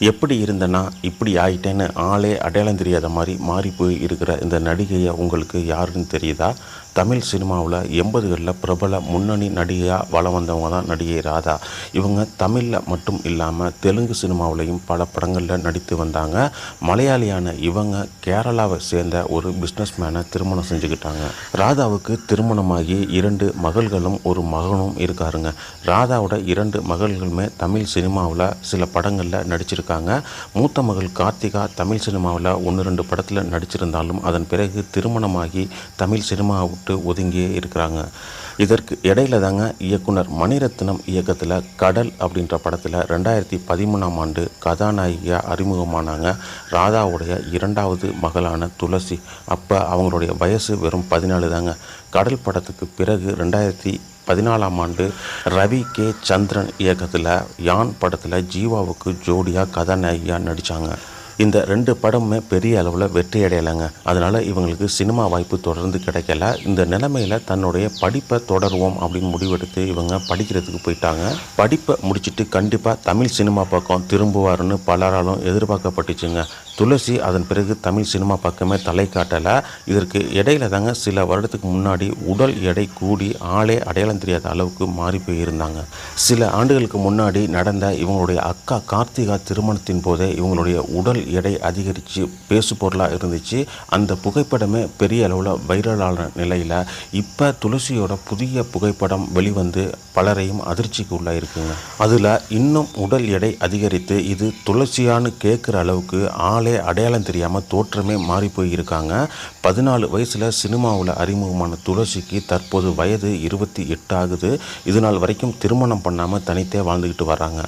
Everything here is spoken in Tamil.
எப்படி இருந்தேன்னா இப்படி ஆயிட்டேன்னு ஆளே அடையாளம் தெரியாத மாதிரி மாறி போய் இருக்கிற இந்த நடிகையை உங்களுக்கு யாருன்னு தெரியுதா? தமிழ் சினிமாவில் எண்பதுகளில் பிரபல முன்னணி நடிகையாக வளம் வந்தவங்க தான் நடிகை ராதா. இவங்க தமிழில் மட்டும் இல்லாமல் தெலுங்கு சினிமாவிலையும் பல படங்களில் நடித்து வந்தாங்க. மலையாளியான இவங்க கேரளாவை சேர்ந்த ஒரு பிஸ்னஸ் மேனை திருமணம் செஞ்சுக்கிட்டாங்க. ராதாவுக்கு திருமணமாகி இரண்டு மகள்களும் ஒரு மகனும் இருக்காருங்க. ராதாவோட இரண்டு மகள்களுமே தமிழ் சினிமாவில் சில படங்களில் நடிச்சிருக்காங்க. மூத்த மகள் கார்த்திகா தமிழ் சினிமாவில் ஒன்று ரெண்டு படத்தில் நடிச்சிருந்தாலும் அதன் பிறகு திருமணமாகி தமிழ் சினிமா விட்டு ஒதுங்கியே இருக்கிறாங்க. இதற்கு இடையில தாங்க இயக்குனர் மணிரத்னம் இயக்கத்தில் கடல் அப்படின்ற படத்தில் ரெண்டாயிரத்தி பதிமூணாம் ஆண்டு கதாநாயகியாக அறிமுகமானாங்க. ராதாவுடைய இரண்டாவது மகளான துளசி. அப்போ அவங்களுடைய வயசு வெறும் பதினாலு தாங்க. கடல் படத்துக்கு பிறகு ரெண்டாயிரத்தி பதினாலாம் ஆண்டு ரவி கே சந்திரன் இயக்கத்தில் யான் படத்தில் ஜீவாவுக்கு ஜோடியாக கதாநாயகியாக நடித்தாங்க இந்த ரெண்டு படமுமே பெரிய அளவில் வெற்றி அடையலைங்க அதனால் இவங்களுக்கு சினிமா வாய்ப்பு தொடர்ந்து கிடைக்கல. இந்த நிலைமையில் தன்னுடைய படிப்பை தொடருவோம் அப்படின்னு முடிவெடுத்து இவங்க படிக்கிறதுக்கு போயிட்டாங்க. படிப்பை முடிச்சுட்டு கண்டிப்பாக தமிழ் சினிமா பக்கம் திரும்புவாருன்னு பலராலும் எதிர்பார்க்கப்பட்டுச்சுங்க. துளசி அதன் பிறகு தமிழ் சினிமா பக்கமே தலை காட்டலை. இதற்கு இடையில தாங்க சில வருடத்துக்கு முன்னாடி உடல் எடை கூடி ஆளே அடையாளம் தெரியாத அளவுக்கு மாறி போயிருந்தாங்க. சில ஆண்டுகளுக்கு முன்னாடி நடந்த இவங்களுடைய அக்கா கார்த்திகா திருமணத்தின் போதே இவங்களுடைய உடல் எடை அதிகரித்து பேசு பொருளாக இருந்துச்சு. அந்த புகைப்படமே பெரிய அளவில் வைரலான நிலையில் இப்போ துளசியோட புதிய புகைப்படம் வெளிவந்து பலரையும் அதிர்ச்சிக்கு உள்ளாயிருக்குங்க. அதில் இன்னும் உடல் எடை அதிகரித்து இது துளசியான்னு கேட்குற அளவுக்கு ஆ அடையாளம் தெரியாமல் தோற்றமே மாறி போயிருக்காங்க. பதினாலு வயசில் சினிமாவில் அறிமுகமான துளசிக்கு தற்போது வயது இருபத்தி எட்டு ஆகுது. இது நாள் வரைக்கும் திருமணம் பண்ணாமல் தனித்தே வாழ்ந்துக்கிட்டு வராங்க